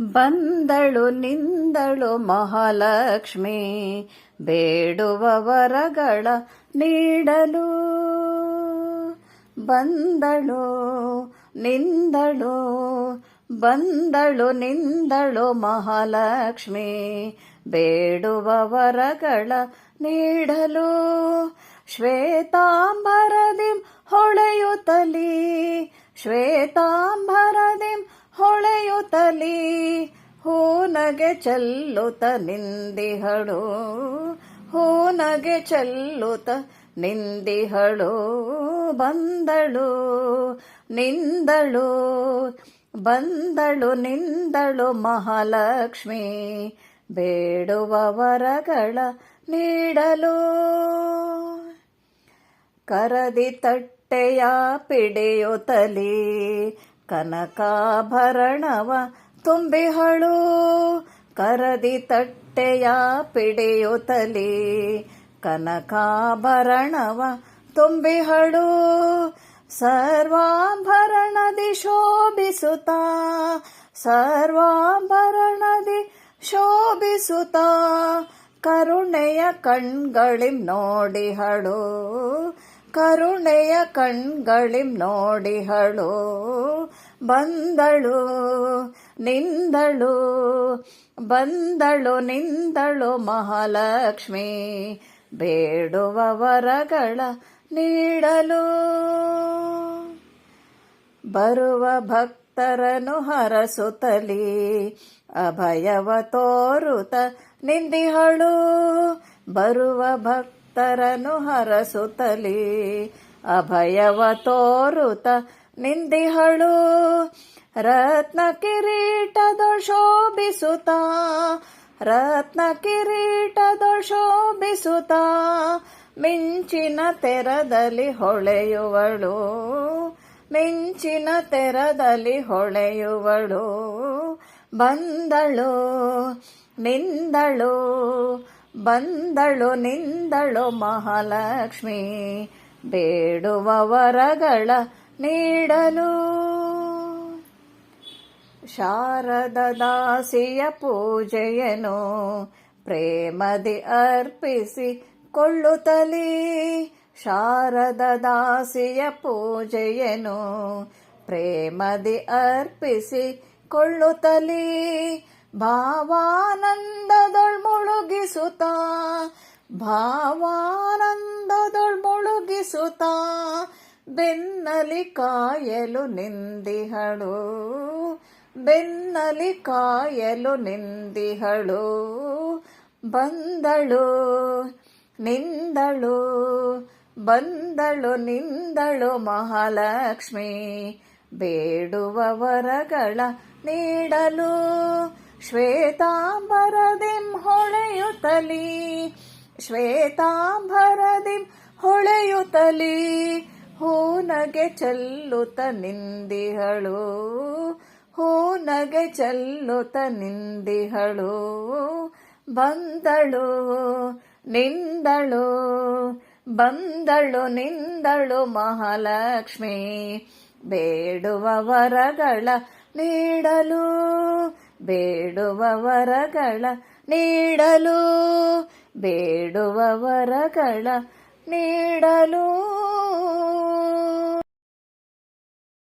ಬಂದಳು ನಿಂದಳು ಮಹಾಲಕ್ಷ್ಮಿ ಬೇಡುವ ವರಗಳ ನೀಡಲು. ಬಂದಳು ನಿಂದಳು ಬಂದಳು ನಿಂದಳು ಮಹಾಲಕ್ಷ್ಮಿ ಬೇಡುವ ವರಗಳ ನೀಡಲು. ಶ್ವೇತಾಂಬರದಿಂ ಹೊಳೆಯುತ್ತಲಿ ಶ್ವೇತಾಂಬರದಿಂ ಹೊಳೆಯುತ್ತಲಿ. ಹೂನಗೆ ಚಲ್ಲುತ ನಿಂದಿಹಳು. ಹೂನಗೆ ಚಲ್ಲುತ ನಿಂದಿಹಳು. ಬಂದಳು, ನಿಂದಳು ಬಂದಳು, ನಿಂದಳು ಮಹಾಲಕ್ಷ್ಮಿ. ಬೇಡುವ ವರಗಳ ನೀಡಲು. ಕರದಿ ತಟ್ಟೆಯ ಪಿಡಿಯುತ್ತಲಿ ಕನಕಾಭರಣವ ತುಂಬಿಹಳು ಕರದಿ ತಟ್ಟೆಯ ಪಿಡಿಯುತ್ತಲಿ ಕನಕಾಭರಣವ ತುಂಬಿಹಳು ಸರ್ವಾಭರಣದಿ ಶೋಭಿಸುತ್ತ ಸರ್ವಾಭರಣದಿ ಶೋಭಿಸುತ್ತ ಕರುಣೆಯ ಕಣ್ಗಳಿಂ ನೋಡಿಹಳು ಕರುಣೆಯ ಕಣ್ಗಳಿಂ ನೋಡಿಹಳು ಬಂದಳು ನಿಂದಳು, ಬಂದಳು ನಿಂದಳು ಮಹಾಲಕ್ಷ್ಮಿ ಬೇಡುವ ವರಗಳ ನೀಡಲು. ಬರುವ ಭಕ್ತರನು ಹರಸುತ್ತಲಿ, ಅಭಯವ ತೋರುತ ನಿಂದಿಹಳು. ಬರುವ ಭಕ್ತರನು ಹರಸುತ್ತಲಿ, ಅಭಯವ ತೋರುತ ನಿಂದಿಹಳು. ರತ್ನ ಕಿರೀಟದೊಳ್ ಶೋಭಿಸುತ್ತ, ರತ್ನ ಕಿರೀಟದೊಳ್ ಶೋಭಿಸುತ್ತ, ಮಿಂಚಿನ ತೆರದಲ್ಲಿ ಹೊಳೆಯುವಳು, ಮಿಂಚಿನ ತೆರದಲ್ಲಿ ಹೊಳೆಯುವಳು. ಬಂದಳು, ನಿಂದಳು ಬಂದಳು, ನಿಂದಳು ಮಹಾಲಕ್ಷ್ಮಿ ಬೇಡುವ ವರಗಳ ನೀಡಲು. ಶಾರದ ದಾಸಿಯ ಪೂಜೆಯನು ಪ್ರೇಮದಿ ಅರ್ಪಿಸಿ ಕೊಳ್ಳುತ್ತಲಿ. ಶಾರದದಾಸಿಯ ಪೂಜೆಯನು ಪ್ರೇಮದಿ ಅರ್ಪಿಸಿ ಕೊಳ್ಳುತ್ತಲಿ. ಭಾವಾನಂದದೊಳ್ ಮುಳುಗಿಸುತ್ತ, ಬೆನ್ನಲಿ ಕಾಯಲು ನಿಂದಿಹಳು. ಬೆನ್ನಲಿ ಕಾಯಲು ನಿಂದಿಹಳು, ಬಂದಳು ನಿಂದಳು ಬಂದಳು ನಿಂದಳು ಮಹಾಲಕ್ಷ್ಮಿ ಬೇಡುವ ವರಗಳ ನೀಡಲು ಶ್ವೇತಾಂಬರದಿಂ ಹೊಳೆಯುತ್ತಲಿ ಶ್ವೇತಾಂಬರದಿಂ ಹೊಳೆಯುತ್ತಲಿ, ಹೂನಗೆ ಚಲ್ಲುತ್ತ ನಿಂದಿಹಳು. ಹೂನಗೆ ಚೆಲ್ಲುತ್ತ ನಿಂದಿಹಳು. ಬಂದಳು, ನಿಂದಳು ಬಂದಳು, ನಿಂದಳು ಮಹಾಲಕ್ಷ್ಮಿ. ಬೇಡುವ ವರಗಳ ನೀಡಲು ಬೇಡುವ ವರಗಳ ನೀಡಲು ಬೇಡುವ ವರಗಳ ನೀಡಲು.